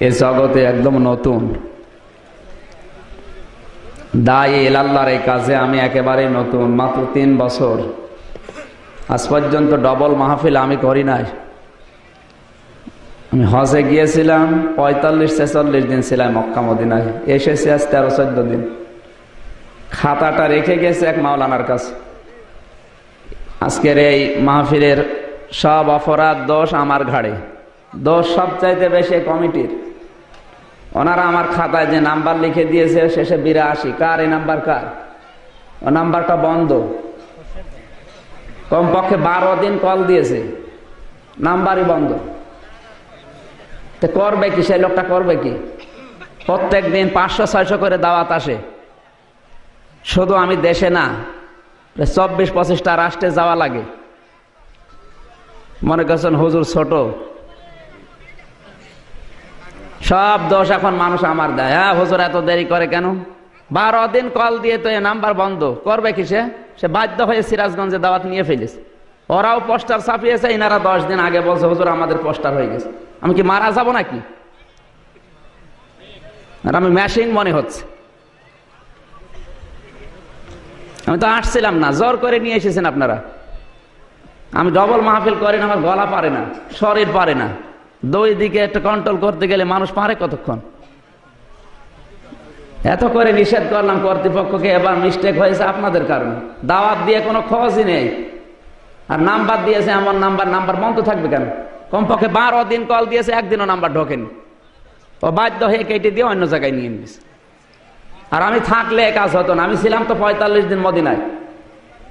এ জগতে একদম নতুন। দায় এলাল্লার এই কাজে আমি একেবারে নতুন, মাত্র তিন বছর। আজ পর্যন্ত ডবল মাহফিল আমি করি নাই। আমি হজে গিয়েছিলাম, পঁয়তাল্লিশ, ছেচল্লিশ দিন ছিলাম মক্কা মদিনায়। এসেছি আজ তেরো, চোদ্দ দিন। খাতাটা রেখে গেছে এক মাওলানার কাছে। আজকের এই মাহফিলের সব অপরাধ, দোষ আমার ঘাড়ে। দোষ সবচাইতে বেশি কমিটির। ওনারা আমার খাতায় যে নাম্বার লিখে দিয়েছে, শেষে বিরাশি। কার এই নাম্বার কার? ও নাম্বারটা বন্ধ। কমপক্ষে বারো দিন কল দিয়েছে। নাম্বারই বন্ধ। তো করবে কি? সেই লোকটা করবে কি? প্রত্যেক দিন পাঁচশো, ছয়শো করে দাওয়াত আসে। শুধু আমি দেশে না চব্বিশ, পঁচিশটা রাষ্ট্রে যাওয়া লাগে। মনে করছেন হুজুর ছোট। সব দোষ এখন মানুষ আমার দেয়। হ্যাঁ হুজুর, এত দেরি করে কেন? বারো দিন কল দিয়ে তো এ নাম্বার বন্ধ। করবে কি সে বাধ্য হয়ে সিরাজগঞ্জে দাওয়াত নিয়ে ফেলিস ওরাও পোস্টার ছাপিয়েছে, ইনারা দশ দিন আগে বলছে, হুজুর, আমাদের পোস্টার হয়ে গেছে। আমি কি মারা যাব নাকি? আর আমি মেশিন মনে হচ্ছে। আমি তো আসছিলাম না, জোর করে নিয়ে এসেছেন আপনারা। আমি ডবল মাহফিল করি না আমার গলা পারে না, শরীর পারে না। দুই দিকে একটা কন্ট্রোল করতে গেলে মানুষ পারে কতক্ষণ? এত করে নিষেধ করলাম কর্তৃপক্ষকে, এবার মিস্টেক হয়েছে আপনাদের কারণে। দাওয়াত দিয়ে কোনো খোঁজই নেই। আর নাম্বার দিয়েছে এমন নাম্বার নাম্বার বন্ধ থাকবে কেন? কমপক্ষে বারো দিন কল দিয়েছে, একদিনও নাম্বার ঢোকেনি। ও বাধ্য হয়ে কেটে দিয়ে অন্য জায়গায় নিয়ে নিস আর আমি থাকলে কাজ হতো না। আমি ছিলাম তো পঁয়তাল্লিশ দিন মদিনায়।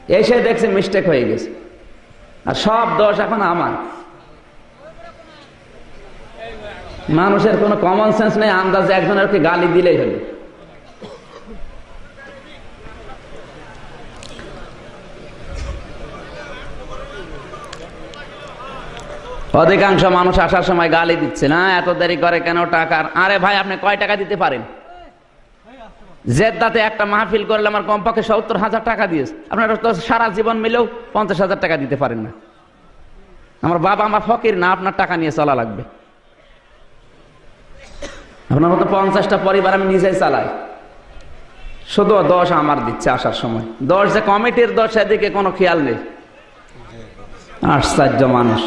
এসে দেখছি মিস্টেক হয়ে গেছে। আর সব দোষ এখন আমার। মানুষের কোনো কমন সেন্স নেই, আন্দাজে একজনের গালি দিলেই হলো? অধিকাংশ মানুষ আসার সময় গালি দিচ্ছে, না, এত দেরি করে কেন টাকার আরে ভাই, আপনি কয় টাকা দিতে পারেন? জেদ্দাতে একটা মাহফিল করলে আমার কমপক্ষে সত্তর হাজার টাকা দিয়েছে আপনারা তো সারা জীবন মিলেও পঞ্চাশ হাজার টাকা দিতে পারেন না। আমার বাবা আমার ফকির না, আপনার টাকা নিয়ে চলা লাগবে। আপনার মতো পঞ্চাশটা পরিবার আমি নিজেই চালাই। শুধু দশ আমার দিচ্ছে আসার সময়। দশ যে কমিটির দশ সেদিকে কোনো খেয়াল নেই। আশ্চর্য মানুষ।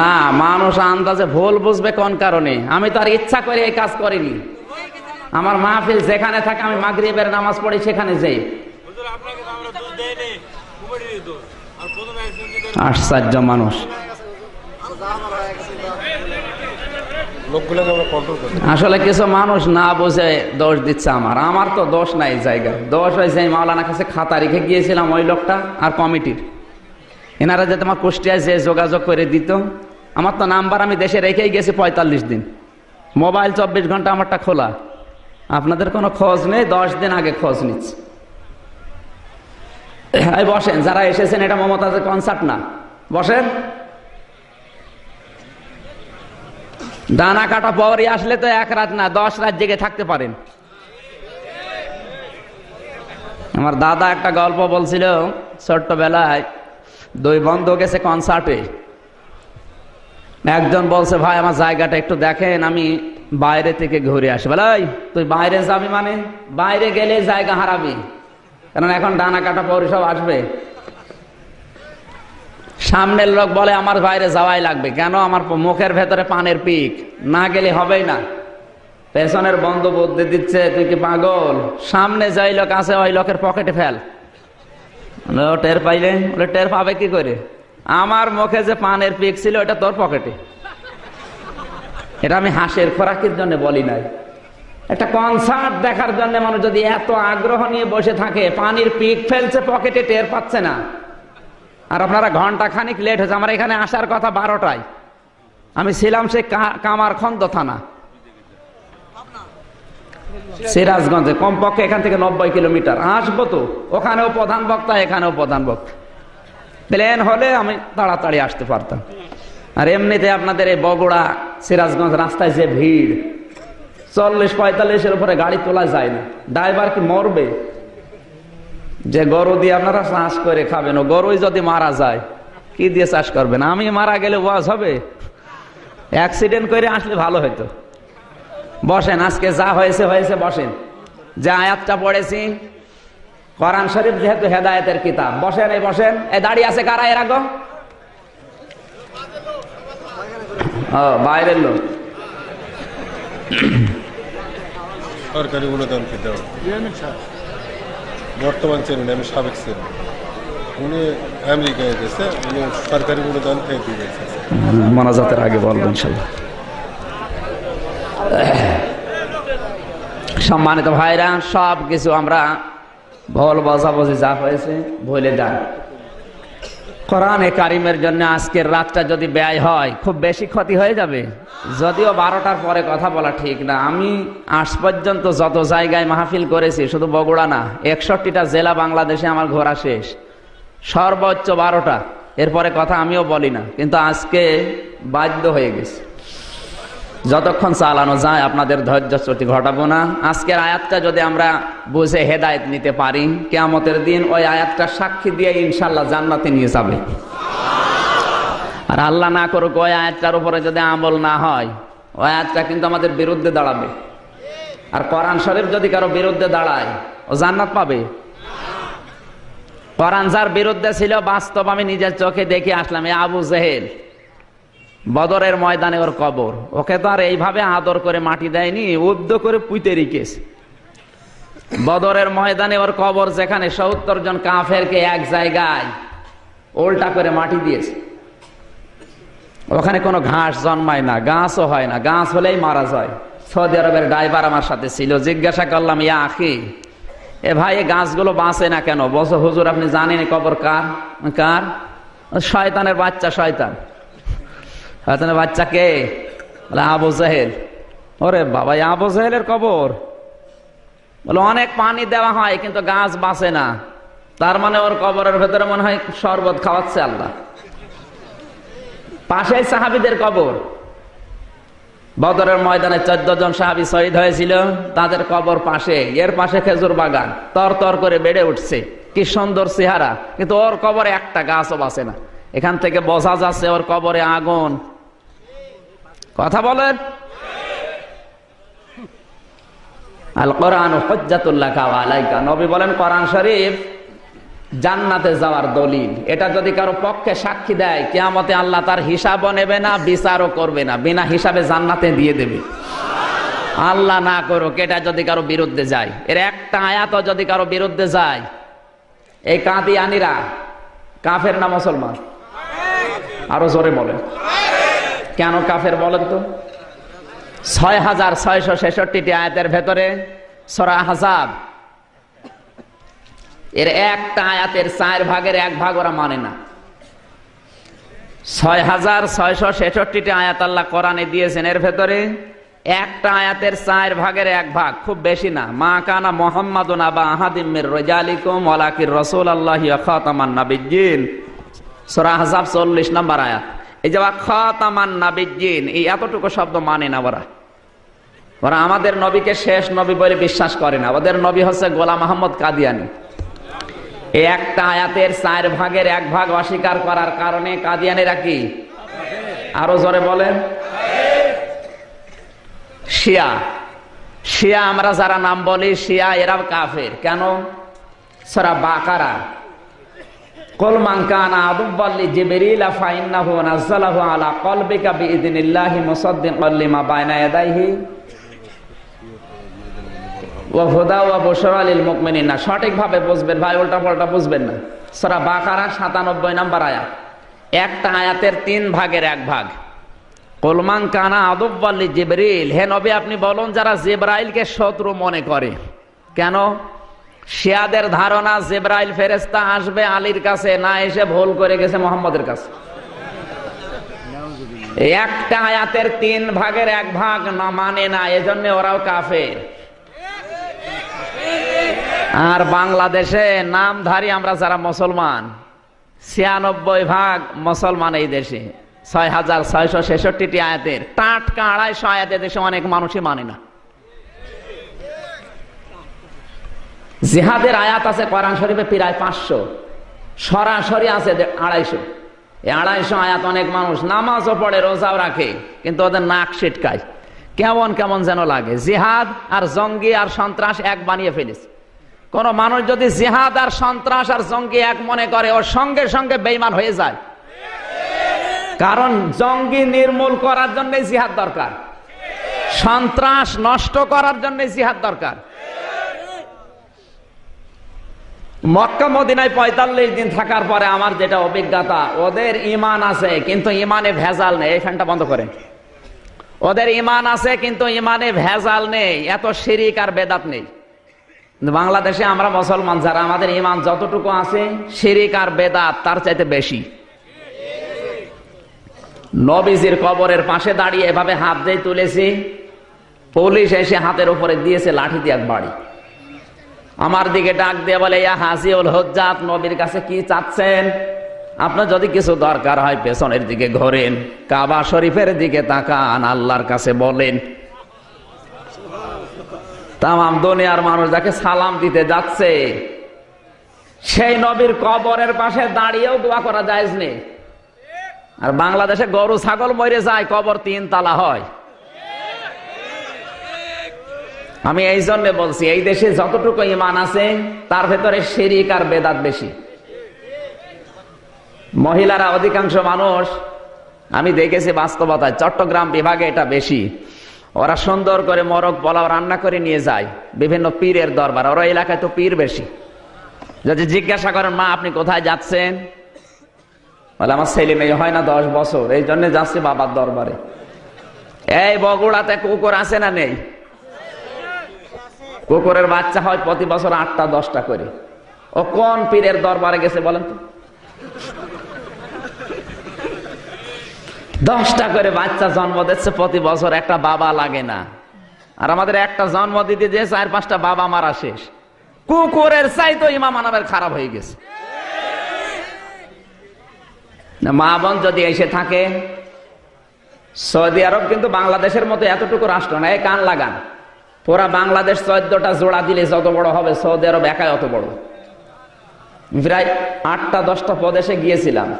না, মানুষ আন্দাজে ভুল বুঝবে কোন কারণে। আমি তো আর ইচ্ছা করে এই কাজ করিনি। আমার মাহফিল যেখানে থাকে আমি মাগরিবের নামাজ পড়ি সেখানে যাই হুজুর আপনাকে তো আমরা দোষ দেই নেই কুমিটিরই দোষ আর প্রথম একজনকে ধরে আশ্চর্য মানুষ। আসলে কিছু মানুষ না বুঝে দোষ দিচ্ছে আমার। আমার তো দোষ নাই জায়গা। দোষ হয়েছে এই মাওলানা কাছে খাতা রেখে গিয়েছিলাম ওই লোকটা আর কমিটির। এনারা যে তোমার কুষ্টিয়ায় যে যোগাযোগ করে দিত আমার তো নাম্বার আমি দেশে রেখেই গেছি পঁয়তাল্লিশ দিন। মোবাইল চব্বিশ ঘণ্টা আমারটা খোলা। আপনাদের কোনো খোঁজ নেই দশ দিন আগে খোঁজ নিচ্ছে। এই বসেন যারা এসেছেন এটা মমতাজের কনসার্ট না। বসেন। ডানা কাটা পরই আসলে তো এক রাত না দশ রাত জেগে থাকতে পারেন। আমার দাদা একটা গল্প বলছিল ছোট্টবেলায় দুই বন্ধু গেছে কনসার্টে একজন বলছে ভাই আমার জায়গাটা একটু দেখেন আমি বাইরে থেকে ঘুরে আসি। বলে "এই, তুই বাইরে যাবি মানে? বাইরে গেলে জায়গা হারাবি। কারণ এখন ডানা কাটা পরে সব আসবে। সামনের লোক বলে, আমার বাইরে যাওয়াই লাগবে। কেন? আমার মুখের ভেতরে পানের পিক। না গেলে হবেই না। পেছনের বন্ধ বুদ্ধি দিচ্ছে, তুই কি পাগল? সামনে যাই লোক আছে, ওই লোকের পকেটে ফেল। ও টের পাইলে? বলে, টের পাবে কি করে? আমার মুখে যে পানের পিক ছিল, ওটা তোর পকেটে। এটা আমি হাসির খোরাকির জন্য বলি নাই। একটা কনসার্ট দেখার জন্য মানুষ যদি এত আগ্রহ নিয়ে বসে থাকে, পানির পিক ফেলছে, পকেটে টের পাচ্ছে না। আর আপনারা ঘণ্টা খানিক লেট হয়েছে, আমার এখানে আসার কথা বারোটায়। আমি ছিলাম কা- কামারখন্দ থানা। সিরাজগঞ্জে, কমপক্ষে এখান থেকে নব্বই কিলোমিটার। আসব তো, ওখানেও প্রধান বক্তা, এখানেও প্রধান বক্তা। প্লেন হলে আমি তাড়াতাড়ি আসতে পারতাম। আর এমনিতে আপনাদের এই বগুড়া, সিরাজগঞ্জ রাস্তায় যে ভিড় চল্লিশ পঁয়তাল্লিশের উপরে গাড়ি তোলা যায় না। ড্রাইভার কি মরবে? যে গরু দিয়ে আপনারা চাষ করে খাবেন, ও গরুই যদি মারা যায়, কি দিয়ে চাষ করবেন? আমি মারা গেলে ওয়াজ হবে? অ্যাক্সিডেন্ট করে আসলে ভালো হতো বসেন, আজকে যা হয়েছে হয়েছে, বসেন। যে আয়াতটা পড়েছি, কোরআন শরীফ যেহেতু হেদায়তের কিতাব। বসেন, এই বসেন। এই দাঁড়িয়ে আছে কারা এর আগে বাইরের লোক। সরকারি অনুদানকে দেওয়া। বর্তমান চেয়ারম্যান আমি সাবেক চেয়ারম্যান উনি আমেরিকায় গেছে উনি সরকারি অনুদান দিয়ে গেছে। মোনাজাতের আগে বলব ইনশাল্লাহ। সম্মানিত ভাইরা সব কিছু আমরা ভল বজাবজি যা হয়েছে ভুলে যান। কোরআনে কারিমের জন্য আজকের রাতটা যদি ব্যয় হয়, খুব বেশি ক্ষতি হয়ে যাবে। যদিও বারোটার পরে কথা বলা ঠিক না। আমি আজ পর্যন্ত যত জায়গায় মাহফিল করেছি, শুধু বগুড়া না, একষট্টিটা জেলা বাংলাদেশে আমার ঘোরা শেষ। সর্বোচ্চ বারোটা। এরপরে কথা আমিও বলি না, কিন্তু আজকে বাধ্য হয়ে গেছে। যতক্ষণ চালানো যায়, আপনাদের ধৈর্যচ্যুতি ঘটাবো না। আজকের আয়াতটা যদি আমরা বুঝে হেদায়েত নিতে পারি, কেয়ামতের দিন ওই আয়াতটা সাক্ষী দিয়ে ইনশাল্লাহ জান্নাতে নিয়ে যাবে। আর আল্লাহ না করুক, ওই আয়াতটার উপরে যদি আমল না হয়, ওই আয়াতটা কিন্তু আমাদের বিরুদ্ধে দাঁড়াবে। আর কোরআন শরীফ যদি কারও বিরুদ্ধে দাঁড়ায়, ও জান্নাত পাবে। কোরআন যার বিরুদ্ধে ছিল, বাস্তব আমি নিজের চোখে দেখে আসলাম, এ আবু জেহেল। বদরের ময়দানে ওর কবর। ওকে তো আর এইভাবে আদর করে মাটি দেয়নি উদ্য করে পুঁতে রেখেছে। বদরের ময়দানে ওর কবর যেখানে সত্তর জন কাফেরকে এক জায়গায় উল্টা করে মাটি দিয়েছে। ওখানে কোনো ঘাস জন্মায় না, গাছও হয় না, গাছ হলেই মারা যায়। সৌদি আরবের ড্রাইভার আমার সাথে ছিল, জিজ্ঞাসা করলাম, ইয়া আখি, এ ভাই এই গাছগুলো বাঁচে না কেন? বস হুজুর, আপনি জানেন কবর কার? কার? শয়তানের বাচ্চা, শয়তান। বাচ্চা কে? বলে আবু জাহেল। ওরে বাবা আবু জাহেলের কবর। বলে অনেক পানি দেওয়া হয়, কিন্তু গাছ বাঁচে না। তার মানে ওর কবরের ভেতরে মনে হয় শরবত খাওয়াচ্ছে আল্লাহ। পাশেই সাহাবিদের কবর। বদরের ময়দানে চোদ্দ জন সাহাবি শহীদ হয়েছিল, তাদের কবর পাশে। এর পাশে খেজুর বাগান। তর তর করে বেড়ে উঠছে। কি সুন্দর চেহারা। কিন্তু ওর কবরে একটা গাছও বাঁচে না। এখান থেকে বোঝা যাচ্ছে ওর কবরে আগুন। কথা বলেন। আল কোরআন নবী বলেন, কোরআন শরীফ জান্নাতে যাওয়ার দলিল। এটা যদি কারও পক্ষে সাক্ষী দেয়, কেয়ামতে আল্লাহ তার হিসাবও নেবে না, বিচারও করবে না, বিনা হিসাবে জান্নাতে দিয়ে দেবে। আল্লাহ না করুক, এটা যদি কারও বিরুদ্ধে যায়। এর একটা আয়াত যদি কারও বিরুদ্ধে যায়, এই কাদিয়ানিরা কাফের না মুসলমান? আরও জোরে বলেন। কেন কাফের বলেন তো? ছয় হাজার ছয়শো ছেষট্টিটি আয়াতের ভেতরে সরা হাজাব এর একটা আয়াতের চার ভাগের এক ভাগ ওরা মানে না। ছয় হাজার ছয়শো ছেষট্টিটি আয়াত আল্লাহ কোরআনে দিয়েছেন, এর ভেতরে একটা আয়াতের চার ভাগের এক ভাগ, খুব বেশি না। মা কানা মোহাম্মদ নাবা আহাদিমের রজালিকুম ওয়ালাকির রসুল আল্লাহ খাতামান নাবিজ্জিন সোরা হাজাব চল্লিশ নম্বর আয়াত। এই যে খাতামান নাবিজ্জিন এই এতটুকু শব্দ মানে না ওরা। ওরা আমাদের নবীকে শেষ নবী বলে বিশ্বাস করে না। ওদের নবী হচ্ছে গোলাম আহমদ কাদিয়ানি। একটা আয়াতের চার ভাগের এক ভাগ অস্বীকার করার কারণে কাদিয়ানিরা কি? আরও জোরে বলেন। শিয়া। শিয়া আমরা যারা নাম বলি, শিয়া এরা কাফের। কেন? সরা বাকারা। কল মানকানা আদুব্বাল্লি জিবরিল ফাইন্নাহু নাযালাহু আলা কলবিকা বিইذনিল্লাহি মুসাদ্দিকাল লিমা বাইনা ইয়াদাইহি ওয়া হুদা ওয়া বুশরা লিল মুমিনিন সঠিকভাবে বুঝবেন ভাই উল্টা পাল্টা বুঝবেন না। সূরা বাকারা 97 নম্বর আয়াত। একটা আয়াতের তিন ভাগের এক ভাগ। কলমান কানা আদব্বাল্লি জিবরিল হে নবী, আপনি বলুন, যারা জিব্রাইলকে শত্রু মনে করে। কেন? শিয়াদের ধারণা জিব্রাইল ফেরেস্তা আসবে আলীর কাছে, না এসে ভুল করে গেছে মোহাম্মদের কাছে। একটা আয়াতের তিন ভাগের এক ভাগ না মানে না, এজন্য ওরাও কাফের। আর বাংলাদেশে নামধারী আমরা যারা মুসলমান, ছিয়ানব্বই ভাগ মুসলমান এই দেশে। ছয় হাজার ছয়শো ছেষট্টিটি আয়াতের, টাটকা আড়াইশো আয়াতের দেশে অনেক মানুষই মানে না। জিহাদের আয়াত আছে কোরআন শরীফে প্রায় পাঁচশো। সরাসরি আছে আড়াইশো। এই আড়াইশো আয়াত অনেক মানুষ নামাজও পড়ে, রোজাও রাখে, কিন্তু ওদের নাক ছিটকায়। কেমন কেমন যেন লাগে। জিহাদ আর জঙ্গি আর সন্ত্রাস এক বানিয়ে ফেলেছে। কোন মানুষ যদি জিহাদ আর সন্ত্রাস আর জঙ্গি এক মনে করে ওর সঙ্গে সঙ্গে বেইমান হয়ে যায়। কারণ জঙ্গি নির্মূল করার জন্য জিহাদ দরকার। সন্ত্রাস নষ্ট করার জন্য জিহাদ দরকার। মক্কা মদিনায় পঁয়তাল্লিশ দিন থাকার পরে আমার যেটা অভিজ্ঞতা, ওদের ইমান আছে, কিন্তু ইমানে ভেজাল নেই। এই ফ্যানটা বন্ধ করেন। ওদের ইমান আছে, কিন্তু ইমানে ভেজাল নেই। এত শিরিক আর বেদাত নেই। বাংলাদেশে আমরা মুসলমান, যারা আমাদের ইমান যতটুকু আছে, শিরিক আর বেদাত তার চাইতে বেশি। নবীজির কবরের পাশে দাঁড়িয়ে এভাবে হাত দিয়ে তুলেছি। পুলিশ এসে হাতের উপরে দিয়েছে লাঠি দিয়ে এক বাড়ি। আমার দিকে ডাক দিয়ে বলে, ইয়া হাসিউল হজ্জাত, নবীর কাছে কি চাচ্ছেন? আপনার যদি কিছু দরকার হয়, পেছনের দিকে ঘোরেন, কাবা শরীফের দিকে তাকান, আল্লাহর কাছে বলেন তাম দুনিয়ার মানুষ যাকে সালাম দিতে যাচ্ছে, সেই নবীর কবরের পাশে দাঁড়িয়েও দোয়া করা যায় আর বাংলাদেশে গরু, ছাগল মরে যায়, কবর তিন তালা হয়। আমি এই জন্য বলছি, এই দেশে যতটুকু ইমান আছে, তার ভেতরে শিরিক আর বেদাত বেশি। মহিলারা অধিকাংশ মানুষ, আমি দেখেছি বাস্তবতায়, চট্টগ্রাম বিভাগে এটা বেশি। ওরা সুন্দর করে মরক পোলাও রান্না করে নিয়ে যায়, বিভিন্ন পীরের দরবার। ওরা এলাকায় তো পীর বেশি। যদি জিজ্ঞাসা করেন, মা, আপনি কোথায় যাচ্ছেন? বলে, আমার ছেলে মেয়ে হয় না দশ বছর, এই জন্য যাচ্ছে বাবার দরবারে। এই বগুড়াতে কুকুর আছে না নেই? কুকুরের বাচ্চা হয় প্রতি বছর আটটা, দশটা করে। ও কোন পীরের দরবারে গেছে বলেন তো? দশটা করে বাচ্চা জন্ম দিচ্ছে, প্রতি বছর একটা বাবা লাগে না। আর আমাদের একটা জন্ম দিতে যে চার, পাঁচটা বাবা মারা শেষ। কুকুরের চাই তো ইমাম আনাবের খারাপ হয়ে গেছে। মা বোন যদি এসে থাকে, সৌদি আরব কিন্তু বাংলাদেশের মতো এতটুকু রাষ্ট্র না এই কান লাগান। পুরা বাংলাদেশ চোদ্দটা জোড়া দিলে যত বড় হবে সৌদি আরব একাই অত বড়। প্রায় আটটা, দশটা প্রদেশে গিয়েছিলাম।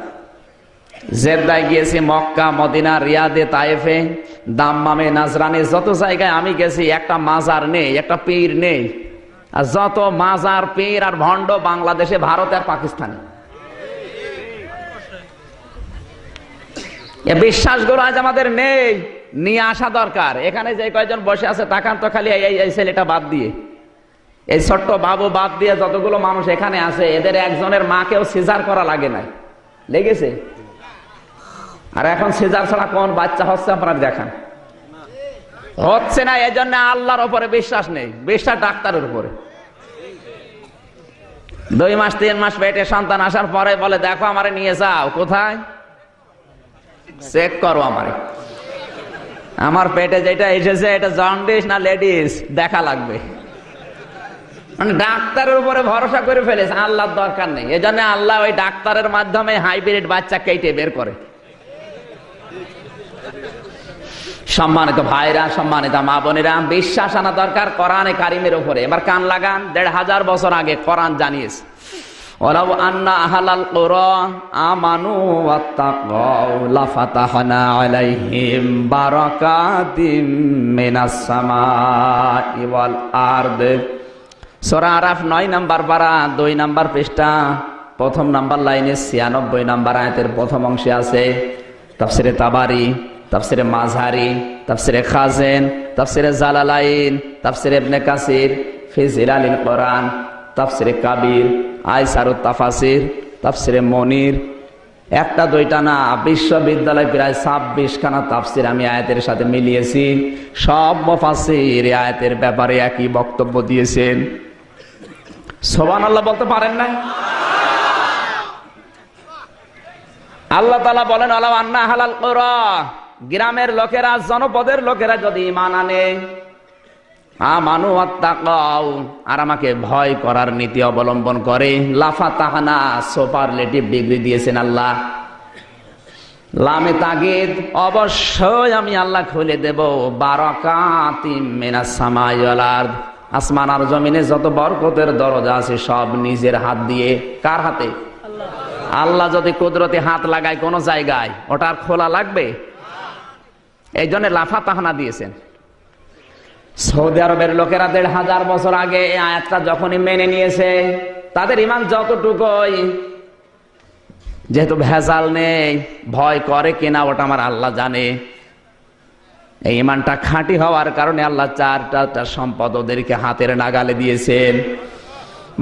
জেদ্দায় গিয়েছি, মক্কা, মদিনা, রিয়াদে তায়েফে দাম্মামে, নাজরানে, যত জায়গায় আমি গেছি, একটা মাজার নেই, একটা পীর নেই। আর যত মাজার, পীর আর ভণ্ড বাংলাদেশে, ভারত আর পাকিস্তানে। এ বিশ্বাসগুলো আজ আমাদের নেই। নিয়ে আসা দরকার। এখানে যে কয়জন বসে আছে, তাকান তো খালি এই ছেলেটা বাদ দিয়ে। এই ছোট্ট বাবু বাদ দিয়ে যতগুলো মানুষ এখানে আছে, এদের একজনের মাকেও সিজার করা লাগে নাই। লেগেছে? আর এখন সিজার ছাড়া কোন বাচ্চা হচ্ছে আপনার দেখান। হচ্ছে না এই জন্য আল্লাহর উপরে বিশ্বাস নেই। বিশ্বাস ডাক্তারের উপরে। দুই মাস, তিন মাস পেটে সন্তান আসার পরে বলে, দেখো আমারে নিয়ে যাও। কোথায়? চেক করো আমারে। আমার পেটে যেটা এসেছে, এটা জন্ডিস না লেডিস? দেখা লাগবে। মানে ডাক্তারের উপরে ভরসা করে ফেলেছে, আল্লাহর দরকার নেই। এজন্য আল্লাহ ওই ডাক্তারের মাধ্যমে হাইব্রিড বাচ্চা কেটে বের করে। সম্মানিত ভাইরা, সম্মানিত মা বোনেরা, বিশ্বাস আনা দরকার কোরআনে কারিমের উপরে। এবার কান লাগান, দেড় হাজার বছর আগে কোরআন জানিয়েছে। ওলাউ আন্না আহালাল কুরা আমানু লাফাতাহনা আলাইহিম বারাকাতিম মিনাস সামাই ওয়াল আরদ। সূরা আরাফ 9 নাম্বার পারা 2 নাম্বার পৃষ্ঠা, প্রথম নাম্বার লাইনে 96 নাম্বার আয়াতের প্রথম অংশে আছে তাফসিরে তাবারি, তাফসিরে মাঝহারি, তাফসিরে খাজেন, তাফসিরে জালালাইন, তাফসিরে ইবনে কাসির, ফি জিলালিল কোরআন। তাফসিরে কাবির আইসারুত তাফাসির, তাফসিরে মনির। একটা, দুইটা না, বিশ্ববিদ্যালয় প্রায় ছাব্বিশ খানা তাফসির আমি আয়াতের সাথে মিলিয়েছি। সব মফাসির আয়াতের ব্যাপারে একই বক্তব্য দিয়েছেন। সোবান আল্লাহ বলতে পারেন না আল্লাহ তালা বলেন আল্লাহ আন্না হালাল গ্রামের লোকেরা, জনপদের লোকেরা যদি ইমান আনে আমানু আত্মাকাও আর আমাকে ভয় করার নীতি অবলম্বন করে। লাফা তাহানা সুপারলেটিভ ডিগ্রি দিয়েছেন আল্লাহ। লামে তাগিদ অবশ্যই আমি আল্লাহ খুলে দেব। বারকাতি মেনা আসমান আর জমিনে যত বরকতের দরজা আছে, সব নিজের হাত দিয়ে। কার হাতে? আল্লাহ যদি কুদরতে হাত লাগায় কোন জায়গায়, ওটা আর খোলা লাগবে? এই জন্য লাফা তাহানা দিয়েছেন। সৌদি আরবের লোকেরা দেড় হাজার বছর আগে এই আয়াতটা যখনই মেনে নিয়েছে, তাদের ইমান যতটুকুই, যেহেতু ভেজাল নেই, ভয় করে কিনা ওটা আমার আল্লাহ জানে। এই ইমানটা খাঁটি হওয়ার কারণে আল্লাহ চারটা সম্পদ ওদেরকে হাতের নাগালে দিয়েছেন।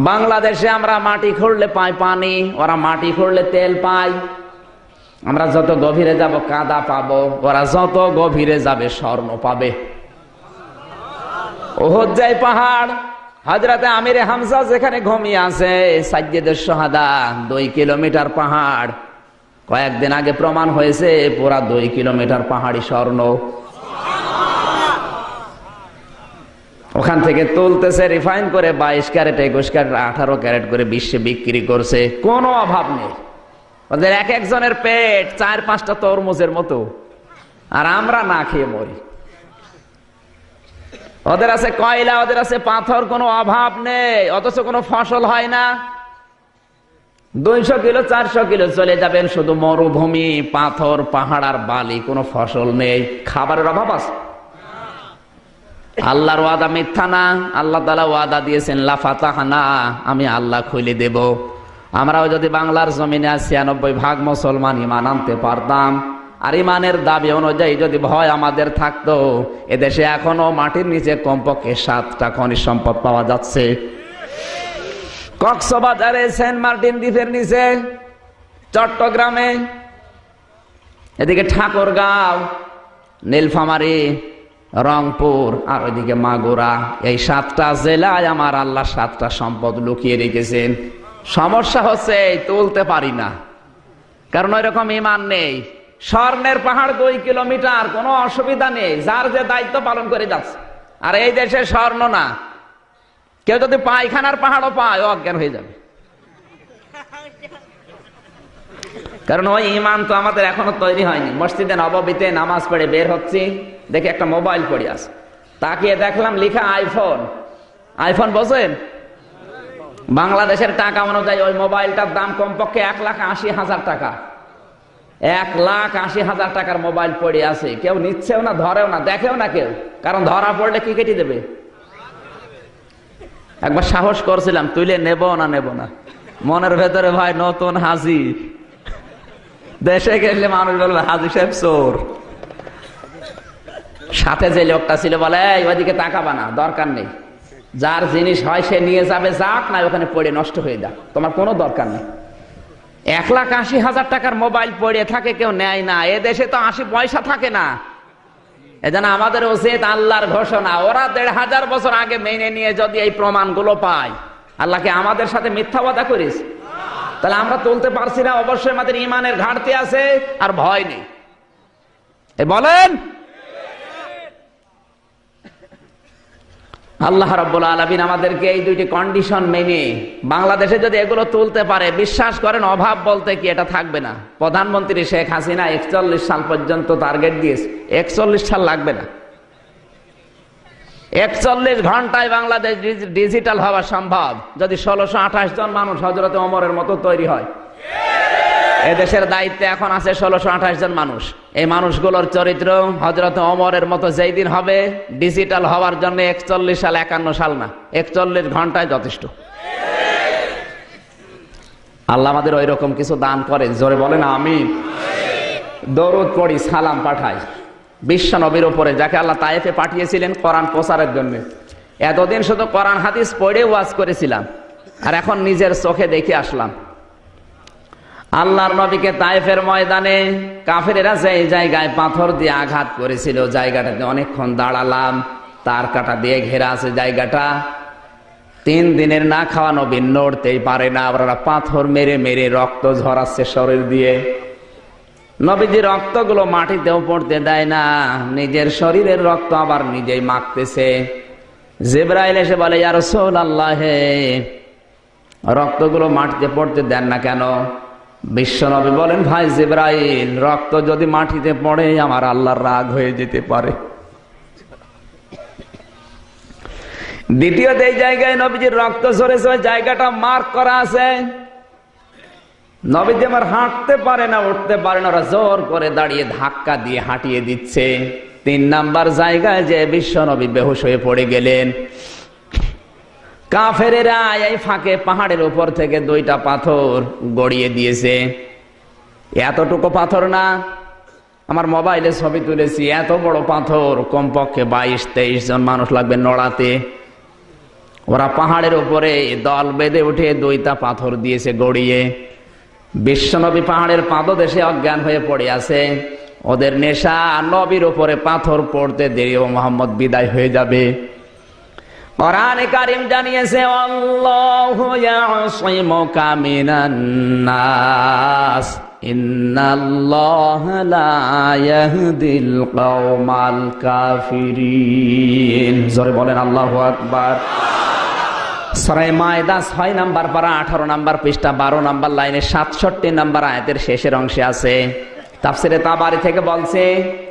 বাংলাদেশে আমরা মাটি খুঁড়লে পাই পানি, ওরা মাটি খুঁড়লে তেল পায়। আমরা যত গভীরে যাব কাদা পাবো, ওরা যত গভীরে যাবে স্বর্ণ পাবে। ওহজ্জাই পাহাড় হাজরাতে আমিরে হামজা যেখানে ঘুমিয়ে আছে, সাজ্জেদের সোহাদা দুই কিলোমিটার পাহাড়। কয়েকদিন আগে প্রমাণ হয়েছে, পুরা দুই কিলোমিটার পাহাড়ি স্বর্ণ। ওখান থেকে তুলতেছে, রিফাইন করে বাইশ ক্যারেট, একুশ ক্যারেট, আঠারো ক্যারেট করে বিশ্বে বিক্রি করছে। কোনো অভাব নেই। ওদের এক একজনের পেট চার পাঁচটা তরমুজের মতো। আর আমরা না খেয়ে মরি। ওদের আছে কয়লা, ওদের আছে পাথর, কোনো অভাব নেই, অথচ কোনো ফসল হয় না। দুইশো কিলো, চারশো কিলো চলে যাবেন শুধু মরুভূমি, পাথর, পাহাড় আর বালি, কোনো ফসল নেই। খাবারের অভাব আছে? আল্লাহর ওয়াদা মিথ্যা না? আল্লাহ তালা ওয়াদা দিয়েছেন লাফাতাহানা আমি আল্লাহ খুলে দেব। আমরাও যদি বাংলার জমিনে ছিয়ানব্বই ভাগ মুসলমান, ইমান আনতে পারতাম। আর ইমানের দাবি অনুযায়ী যদি ভয় আমাদের থাকতো, এদেশে এখনও মাটির নিচে কমপক্ষে সাতটা খনিজ সম্পদ পাওয়া যাচ্ছে। কক্সবাজারে সেন্ট মার্টিন দ্বীপের নিচে, চট্টগ্রামে, এদিকে ঠাকুরগাঁও, নীলফামারী, রংপুর, আর ওইদিকে মাগুরা। এই সাতটা জেলায় আমার আল্লাহ সাতটা সম্পদ লুকিয়ে রেখেছেন। সমস্যা হচ্ছে তুলতে পারি না, কারণ ওই রকম ইমান নেই। স্বর্ণের পাহাড় দুই কিলোমিটার, কোনো অসুবিধা নেই, যার যে দায়িত্ব পালন করে যাচ্ছে। আর এই দেশে স্বর্ণ না। কেউ যদি পায়খানার পাহাড়ও পায় অজ্ঞান হয়ে যাবে। কারণ ওই ইমান তো আমাদের এখনও তৈরি হয়নি। মসজিদে নববীতে নামাজ পড়ে বের হচ্ছি, দেখে একটা মোবাইল পড়ে আছে। তাকিয়ে দেখলাম লিখা আইফোন। আইফোন বোঝেন? বাংলাদেশের টাকা অনুযায়ী ওই মোবাইলটার দাম কমপক্ষে এক লাখ আশি হাজার টাকা। এক লাখ আশি হাজার টাকার মোবাইল পড়ে আছে। কেউ নিচ্ছেও না ধরেও না দেখেও না কেউ। কারণ ধরা পড়লে কি কেটে দেবে? একবার সাহস করছিলাম তুইলে নেব না নেব না। মনের ভেতরে ভাই নতুন হাজি দেশে গেলে মানুষ বলবে হাজি সাহেব চোর। সাথে যে লোকটা ছিল বলে "এই, ওইদিকে তাকাবা না দরকার নেই। যার জিনিস হয় সে নিয়ে যাবে যাক না ওখানে পড়ে নষ্ট হয়ে যাক। তোমার কোনো দরকার নেই। এক লাখ আশি হাজার টাকার মোবাইল পড়ে থাকে, কেউ নেয় না। এ দেশে তো আশি পয়সা থাকে না। এজন্য আমাদের উচিত আল্লাহর ঘোষণা। ওরা দেড় হাজার বছর আগে মেনে নিয়ে যদি এই প্রমাণগুলো পায় আল্লাহকে আমাদের সাথে মিথ্যা কথা করিস? তাহলে আমরা তুলতে পারছি না, অবশ্যই আমাদের ইমানের ঘাটতি আছে আর ভয় নেই। বলেন আল্লাহ রব্বুল আলমিন আমাদেরকে এই দুইটি কন্ডিশন মেনে বাংলাদেশে যদি এগুলো তুলতে পারে, বিশ্বাস করেন অভাব বলতে কি এটা থাকবে না। প্রধানমন্ত্রী শেখ হাসিনা একচল্লিশ সাল পর্যন্ত টার্গেট দিয়েছে, একচল্লিশ সাল লাগবে না। একচল্লিশ ঘন্টায় বাংলাদেশ ডিজিটাল হওয়া সম্ভব যদি ষোলোশো আঠাশ জন মানুষ হজরত অমরের মতো তৈরি হয়। এদেশের দায়িত্বে এখন আছে ষোলোশো আঠাশ জন মানুষ। এই মানুষগুলোর চরিত্র হজরত অমরের মতো যেই দিন হবে ডিজিটাল হওয়ার জন্য একচল্লিশ সাল, একান্ন সাল না, একচল্লিশ ঘন্টায় যথেষ্ট। আল্লাহ আমাদের ওই রকম কিছু দান করেন, জোরে বলেন আমি দরুদ পড়ি, সালাম পাঠাই। বিশ্ব নবীর উপরে, যাকে আল্লাহ তায়েফে পাঠিয়েছিলেন কোরআন প্রচারের জন্য। এতদিন শুধু কোরআন হাদিস পড়ে ওয়াজ করেছিলাম, আর এখন নিজের চোখে দেখে আসলাম। আল্লাহর নবীকে তাইফের ময়দানে কাফেরেরা সেই জায়গায় পাথর দিয়ে আঘাত করেছিল, জায়গাটাতে অনেকক্ষণ দাঁড়ালাম, তার কাটা দিয়ে ঘেরা আছে জায়গাটা। তিন দিনের না খাওয়া নবী নড়তেই পারে না, ওরা পাথর মেরে মেরে রক্ত ঝরাচ্ছে শরীর দিয়ে। নবীজি রক্তগুলো মাটিতেও পড়তে দেয় না, নিজের শরীরের রক্ত আবার নিজেই মাখতেছে। জেব্রাইল এসে বলে ইয়ার সোল আল্লাহ রক্তগুলো মাটিতে পড়তে দেন না কেন? বিশ্বনবী বলেন, ভাই জিব্রাইল, রক্ত যদি মাটিতে পড়ে, আমার আল্লাহর রাগ হয়ে যেতে পারে। দ্বিতীয়ত, এই জায়গায় নবীজির রক্ত ঝরেছে ওই জায়গাটা মার্ক করা আছে। নবীজি আমার হাঁটতে পারে না, উঠতে পারে না, ওরা জোর করে দাঁড়িয়ে ধাক্কা দিয়ে হাঁটিয়ে দিচ্ছে। তিন নাম্বার জায়গায় যে বিশ্ব নবী বেহুশ হয়ে পড়ে গেলেন। ফাঁকে পাহাড়ের উপর থেকে দুইটা পাথর গড়িয়ে দিয়েছে। এতটুকু পাথর না, আমার মোবাইলে ছবি তুলেছি, এত বড় পাথর, কমপক্ষে বাইশ তেইশ জন মানুষ লাগবে নড়াতে। ওরা পাহাড়ের উপরে দল বেঁধে উঠে দুইটা পাথর দিয়েছে গড়িয়ে। বিশ্বনবী পাহাড়ের পাদদেশে অজ্ঞান হয়ে পড়ে আছে। ওদের নেশা নবীর উপরে পাথর পড়তে দেরি ও মোহাম্মদ বিদায় হয়ে যাবে। কোরআনে কারিম জানিয়েছে, আল্লাহু ইয়াসিমুকা মিনান নাস, ইন্নাল্লাহা লা ইয়াহদিল কওমাল কাফিরিন। জোরে বলেন, আল্লাহু আকবার। সরাই মায়দা ছয় নাম্বার পারা, আঠারো নাম্বার পৃষ্ঠা, বারো নাম্বার লাইনে সাতষট্টি নাম্বার আয়াতের শেষের অংশে আছে। তাফসিরে তাবারি থেকে বলছে